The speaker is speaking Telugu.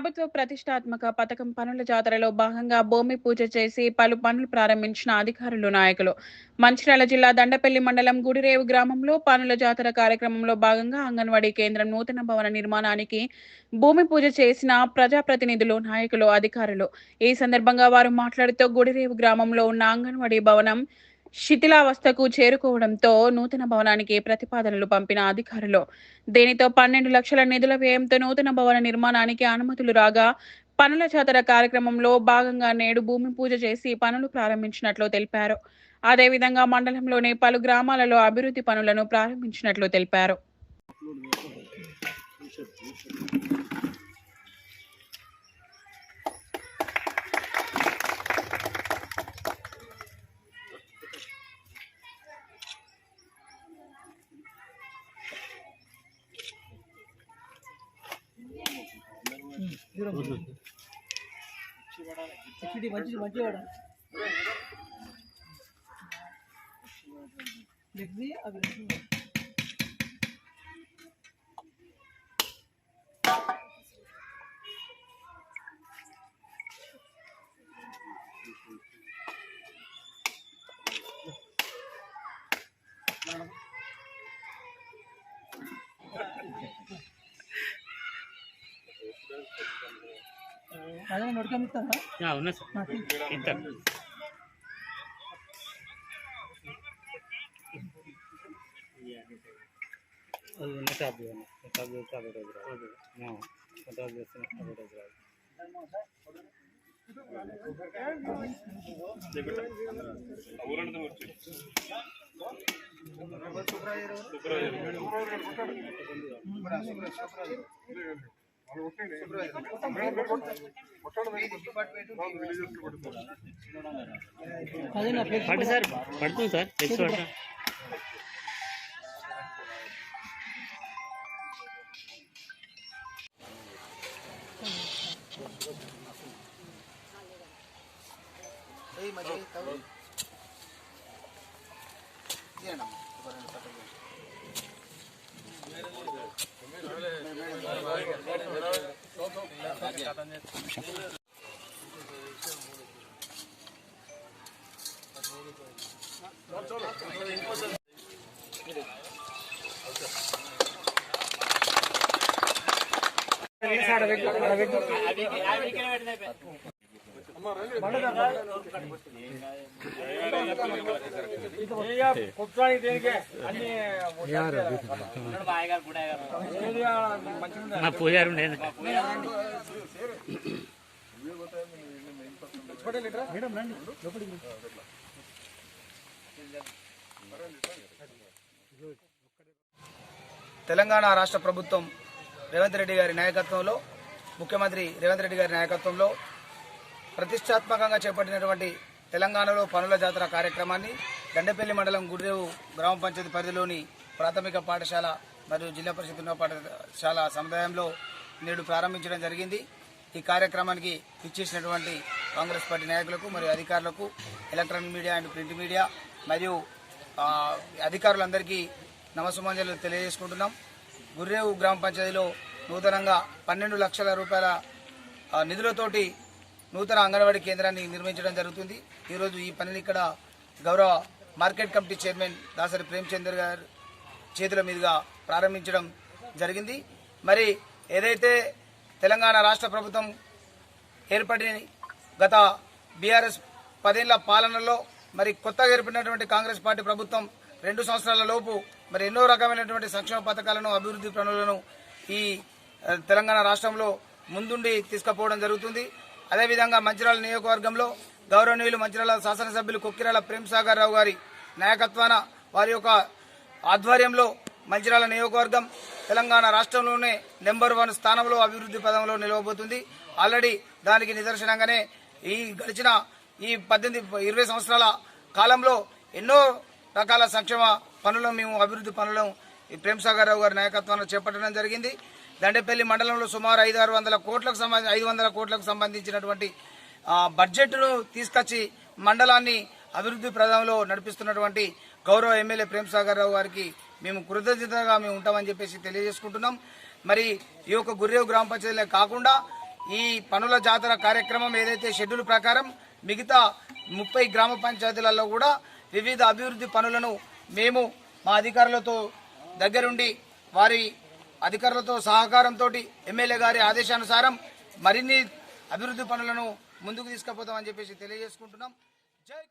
ప్రభుత్వ ప్రతిష్టాత్మక పథకం పనుల జాతరలో భాగంగా భూమి పూజ చేసి పలు పనులు ప్రారంభించిన అధికారులు నాయకులు. మంచిర్యాల జిల్లా దండపల్లి మండలం గుడిరేవు గ్రామంలో పనుల జాతర కార్యక్రమంలో భాగంగా అంగన్వాడీ కేంద్రం నూతన భవన నిర్మాణానికి భూమి పూజ చేసిన ప్రజాప్రతినిధులు నాయకులు అధికారులు. ఈ సందర్భంగా వారు మాట్లాడుతూ గుడిరేవు గ్రామంలో ఉన్న అంగన్వాడీ భవనం శిథిలావస్థకు చేరుకోవడంతో నూతన భవనానికి ప్రతిపాదనలు పంపిన అధికారులు. దీనితో పన్నెండు లక్షల నిధుల వ్యయంతో నూతన భవన నిర్మాణానికి అనుమతులు రాగా పనుల జాతర కార్యక్రమంలో భాగంగా నేడు భూమి పూజ చేసి పనులు ప్రారంభించినట్లు తెలిపారు. అదేవిధంగా మండలంలోని పలు గ్రామాలలో అభివృద్ధి పనులను ప్రారంభించినట్లు తెలిపారు. మంచివాడ. లెగ్ది అవి ఉన్నా సార్. ఇద్దరు ఉన్న షాప్ షాప్ అడ్వర్టైజ్ రాదు. అడ్వర్టైజ్ చేస్తున్నా అడ్వర్టైజ్ రాదు. అదే నా ఫ్లెక్స్ పడు సార్ పడుతుంది సార్ నెక్స్ట్ అవి అవి పడతా మా తెలంగాణ రాష్ట్ర ప్రభుత్వం రేవంత్ రెడ్డి గారి నాయకత్వంలో ముఖ్యమంత్రి రేవంత్ రెడ్డి గారి నాయకత్వంలో ప్రతిష్టాత్మకంగా చేపట్టినటువంటి తెలంగాణలో పనుల జాతర కార్యక్రమాన్ని దండపల్లి మండలం గుడిరేవు గ్రామ పంచాయతీ పరిధిలోని ప్రాథమిక పాఠశాల మరియు జిల్లా పరిషత్ ఉన్నత పాఠశాల సముదాయంలో నేడు ప్రారంభించడం జరిగింది. ఈ కార్యక్రమానికి ఇచ్చేసినటువంటి కాంగ్రెస్ పార్టీ నాయకులకు మరియు అధికారులకు electronic media and print media మరియు అధికారులందరికీ నమస్సుమంజలు తెలియజేసుకుంటున్నాం. గుర్రేవు గ్రామ పంచాయతీలో నూతనంగా పన్నెండు లక్షల రూపాయల నిధులతోటి నూతన అంగన్వాడీ కేంద్రాన్ని నిర్మించడం జరుగుతుంది. ఈరోజు ఈ పనిని ఇక్కడ గౌరవ market committee chairman Dasari Premchander garu చేతుల మీదుగా ప్రారంభించడం జరిగింది. మరి ఏదైతే తెలంగాణ రాష్ట్ర ప్రభుత్వం ఏర్పడిన గత బీఆర్ఎస్ పదేళ్ళ పాలనలో మరి కొత్తగా ఏర్పడినటువంటి కాంగ్రెస్ పార్టీ ప్రభుత్వం రెండు సంవత్సరాల లోపు మరి ఎన్నో రకమైనటువంటి సంక్షేమ పథకాలను అభివృద్ధి పనులను ఈ తెలంగాణ రాష్ట్రంలో ముందుండి తీసుకుపోవడం జరుగుతుంది. అదేవిధంగా మంచిర్యాల నియోజకవర్గంలో గౌరవనీయులు మంచిర్యాల శాసనసభ్యులు కొక్కిరాల ప్రేమసాగర్ రావు గారి నాయకత్వాన వారి యొక్క ఆధ్వర్యంలో మంచిర్యాల నియోజకవర్గం తెలంగాణ రాష్ట్రంలోనే నెంబర్ వన్ స్థానంలో అభివృద్ధి పదంలో నిలవబోతుంది. ఆల్రెడీ దానికి నిదర్శనంగానే ఈ గడిచిన ఈ పద్దెనిమిది ఇరవై సంవత్సరాల కాలంలో ఎన్నో రకాల సంక్షేమ పనులను మేము అభివృద్ధి పనులను ఈ ప్రేమసాగర్ రావు గారి నాయకత్వంలో చేపట్టడం జరిగింది. దండేపల్లి మండలంలో సుమారు ఐదు ఆరు వందల కోట్లకు సంబంధించి ఐదు వందల కోట్లకు సంబంధించినటువంటి బడ్జెట్ను తీసుకొచ్చి మండలాన్ని అభివృద్ధి ప్రదంలో నడిపిస్తున్నటువంటి గౌరవ ఎమ్మెల్యే ప్రేమసాగర్ రావు గారికి మేము కృతజ్ఞతగా మేము ఉంటామని చెప్పేసి తెలియజేసుకుంటున్నాం. మరి ఈ యొక్క గుర్రేవు గ్రామ పంచాయతీలే కాకుండా ఈ పనుల జాతర కార్యక్రమం ఏదైతే షెడ్యూల్ ప్రకారం మిగతా ముప్పై గ్రామ పంచాయతీలలో కూడా వివిధ అభివృద్ధి పనులను మేము మా అధికారులతో దగ్గరుండి వారి అధికారులతో సహకారంతో ఎమ్మెల్యే గారి ఆదేశానుసారం మరిన్ని అభివృద్ధి పనులను ముందుకు తీసుకుపోతామని చెప్పేసి తెలియజేసుకుంటున్నాం. జై